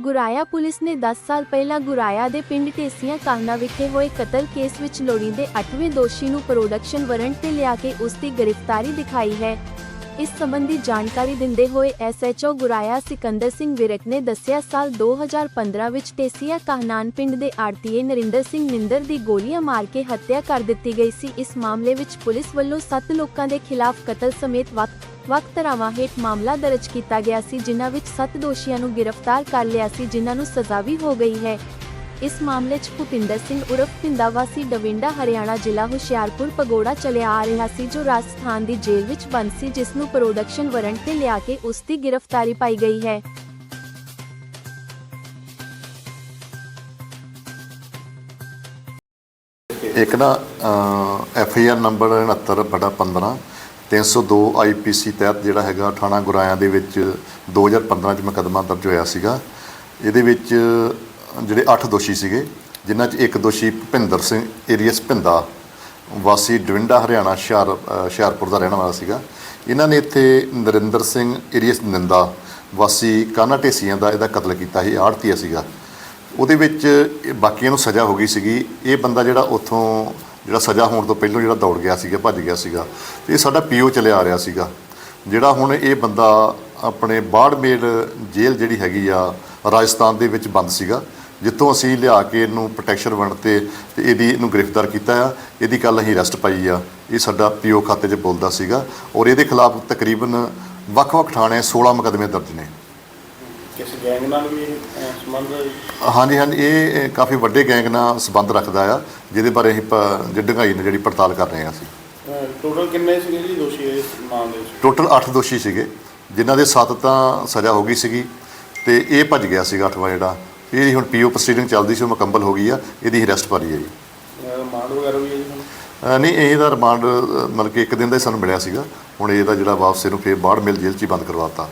ਗੁਰਾਇਆ police ਨੇ 10 ਸਾਲ ਪਹਿਲਾਂ ਗੁਰਾਇਆ ਦੇ ਪਿੰਡ ਢੇਸੀਆਂ ਕਾਹਨਾ ਵਿਖੇ ਹੋਏ ਕਤਲ ਕੇਸ ਵਿੱਚ ਲੋੜੀਂਦੇ 8ਵੇਂ ਦੋਸ਼ੀ ਨੂੰ ਪ੍ਰੋਡਕਸ਼ਨ ਵਾਰੰਟ ਤੇ ਲਿਆ ਕੇ ਉਸ ਦੀ ਗ੍ਰਿਫਤਾਰੀ ਦਿਖਾਈ ਹੈ। ਇਸ ਸੰਬੰਧੀ ਜਾਣਕਾਰੀ ਦਿੰਦੇ ਹੋਏ ਐਸਐਚਓ ਗੁਰਾਇਆ ਸਿਕੰਦਰ ਸਿੰਘ ਵਿਰਕ ਨੇ ਦੱਸਿਆ, ਸਾਲ 2015 ਵਿੱਚ ਢੇਸੀਆਂ ਕਾਹਨਾਨ ਪਿੰਡ ਦੇ ਆੜਤੀਏ ਨਰਿੰਦਰ ਸਿੰਘ ਨਿੰਦਰ ਦੀ ਗੋਲੀਆਂ ਮਾਰ ਕੇ ਹੱਤਿਆ ਕਰ ਦਿੱਤੀ ਗਈ ਸੀ। ਇਸ ਮਾਮਲੇ ਵਿੱਚ ਪੁਲਿਸ ਵੱਲੋਂ 7 ਲੋਕਾਂ ਦੇ ਖਿਲਾਫ ਕਤਲ ਸਮੇਤ ਵੱਖ ਵੱਖ ਧਾਰਾਵਾਂ ਹੇਠ ਮਾਮਲਾ ਦਰਜ ਕੀਤਾ ਗਿਆ ਸੀ, ਜਿਨ੍ਹਾਂ ਵਿੱਚ 7 ਦੋਸ਼ੀਆਂ ਨੂੰ ਗ੍ਰਿਫਤਾਰ ਕਰ ਲਿਆ ਸੀ, ਜਿਨ੍ਹਾਂ ਨੂੰ ਸਜ਼ਾ ਵੀ ਹੋ ਗਈ ਹੈ। ਇਸ ਮਾਮਲੇ 'ਚ ਭੁਪਿੰਦਰ ਸਿੰਘ ਉਰਫ ਪਿੰਦਾ ਡਵਿੰਡਾ, ਹਰਿਆਣਾ ਜ਼ਿਲ੍ਹਾ ਹੁਸ਼ਿਆਰਪੁਰ ਪਗੋੜਾ ਚਲਿਆ ਆ ਰਿਹਾ ਸੀ, ਜੋ ਰਾਜਸਥਾਨ ਦੀ ਜੇਲ੍ਹ ਵਿੱਚ ਬੰਦ ਸੀ, ਜਿਸ ਨੂੰ ਪ੍ਰੋਡਕਸ਼ਨ ਵਾਰੰਟ ਤੇ ਲਿਆ ਕੇ ਉਸ ਦੀ ਗ੍ਰਿਫਤਾਰੀ ਪਾਈ ਗਈ ਹੈ। ਇੱਕ ਨਾ ਐਫ ਆਈ ਆਰ ਨੰਬਰ 69 ਬਟਾ 15 302 ਆਈਪੀਸੀ ਤਹਿਤ ਜਿਹੜਾ ਹੈਗਾ ਥਾਣਾ ਗੁਰਾਇਆਂ ਦੇ ਵਿੱਚ 2015 ਚ ਮੁਕੱਦਮਾ ਦਰਜ ਹੋਇਆ ਸੀਗਾ। ਇਹਦੇ ਵਿੱਚ ਜਿਹੜੇ 8 ਦੋਸ਼ੀ ਸੀਗੇ ਜਿਨ੍ਹਾਂ 'ਚ ਇੱਕ ਦੋਸ਼ੀ ਭਿੰਦਰ ਸਿੰਘ ਏਰੀਅਸ ਭਿੰਦਾ ਵਾਸੀ ਡਵਿੰਡਾ ਹਰਿਆਣਾ ਹੁਸ਼ਿਆਰ ਅ, ਹੁਸ਼ਿਆਰਪੁਰ ਦਾ ਰਹਿਣ ਵਾਲਾ ਸੀਗਾ। ਇਹਨਾਂ ਨੇ ਇੱਥੇ ਨਰਿੰਦਰ ਸਿੰਘ ਏਰੀਅਸ ਨਿੰਦਾ ਵਾਸੀ ਕਾਨਾ ਢੇਸੀਆਂ ਦਾ ਇਹਦਾ ਕਤਲ ਕੀਤਾ ਸੀ ਆੜਤੀਆ ਸੀਗਾ। ਉਹਦੇ ਵਿੱਚ ਬਾਕੀਆਂ ਨੂੰ ਸਜ਼ਾ ਹੋ ਗਈ ਸੀਗੀ। ਇਹ ਬੰਦਾ ਜਿਹੜਾ ਉੱਥੋਂ ਜਿਹੜਾ ਸਜ਼ਾ ਹੋਣ ਤੋਂ ਪਹਿਲਾਂ ਜਿਹੜਾ ਦੌੜ ਗਿਆ ਸੀਗਾ, ਭੱਜ ਗਿਆ ਸੀਗਾ, ਤੇ ਇਹ ਸਾਡਾ ਪੀਓ ਚਲਿਆ ਆ ਰਿਹਾ ਸੀਗਾ। ਜਿਹੜਾ ਹੁਣ ਇਹ ਬੰਦਾ ਆਪਣੇ ਬਾੜਮੇੜ ਜੇਲ੍ਹ ਜਿਹੜੀ ਹੈਗੀ ਆ, ਰਾਜਸਥਾਨ ਦੇ ਵਿੱਚ ਬੰਦ ਸੀਗਾ, ਜਿੱਥੋਂ ਅਸੀਂ ਲਿਆ ਕੇ ਇਹਨੂੰ ਪ੍ਰੋਟੈਕਸ਼ਨ ਵੰਡ ਤੇ ਤੇ ਇਹਦੀ ਇਹਨੂੰ ਗ੍ਰਿਫਤਾਰ ਕੀਤਾ ਆ। ਇਹਦੀ ਕੱਲ ਅਸੀਂ ਅਰੈਸਟ ਪਾਈ ਆ। ਇਹ ਸਾਡਾ ਪੀਓ ਖਾਤੇ 'ਚ ਬੋਲਦਾ ਸੀਗਾ ਔਰ ਇਹਦੇ ਖਿਲਾਫ ਤਕਰੀਬਨ ਵੱਖ-ਵੱਖ ਥਾਣੇ 16 ਮੁਕੱਦਮੇ ਦਰਜ ਨੇ। ਕਿਸ ਗੈਂਗ ਨਾਲ ਵੀ ਅਹ, ਸੰਬੰਧ? ਹਾਂਜੀ ਹਾਂਜੀ ਇਹ ਇਹ ਕਾਫੀ ਵੱਡੇ ਗੈਂਗ ਨਾਲ ਸੰਬੰਧ ਰੱਖਦਾ ਆ ਜਿਹਦੇ ਬਾਰੇ ਅਸੀਂ ਪ- ਜਿਹੜੀ ਡੂੰਘਾਈ ਨਾਲ ਜਿਹੜੀ ਪੜਤਾਲ ਕਰ ਰਹੇ ਹਾਂ ਅਸੀਂ। ਟੋਟਲ ਕਿੰਨੇ ਸੀਗੇ ਜੀ ਦੋਸ਼ੀ ਇਸ ਮਾਮਲੇ ਵਿੱਚ? ਟੋਟਲ 8 ਦੋਸ਼ੀ ਸੀਗੇ ਜਿਨ੍ਹਾਂ ਦੇ 7 ਤਾਂ ਸਜ਼ਾ ਹੋ ਗਈ ਸੀਗੀ ਤੇ ਇਹ ਭੱਜ ਗਿਆ ਸੀਗਾ 8ਵਾਂ ਜਿਹੜਾ। ਇਹ ਹੁਣ ਪੀਓ ਪ੍ਰੋਸੀਡਿੰਗ ਚੱਲਦੀ ਸੀ ਉਹ ਮੁਕੰਮਲ ਹੋ ਗਈ ਆ ਇਹਦੀ ਅਰੈਸਟ ਪਾਰੀ ਹੈ ਜੀ। ਰਿਮਾਂਡ ਵਗੈਰਾ ਵੀ ਹੈ ਜੀ ਹੁਣ? ਅ, ਨਹੀਂ ਇਹਦਾ ਰਿਮਾਂਡ ਮਤਲਬ ਕਿ ਇੱਕ ਦਿਨ ਦਾ ਹੀ ਸਾਨੂੰ ਮਿਲਿਆ ਸੀਗਾ। ਹੁਣ ਇਹਦਾ ਜਿਹੜਾ ਵਾਪਸ ਇਹਨੂੰ ਫੇਰ ਬਾੜ ਮਿਲ ਜੇਲ੍ਹ 'ਚ ਹੀ ਬੰਦ ਕਰਵਾਤਾ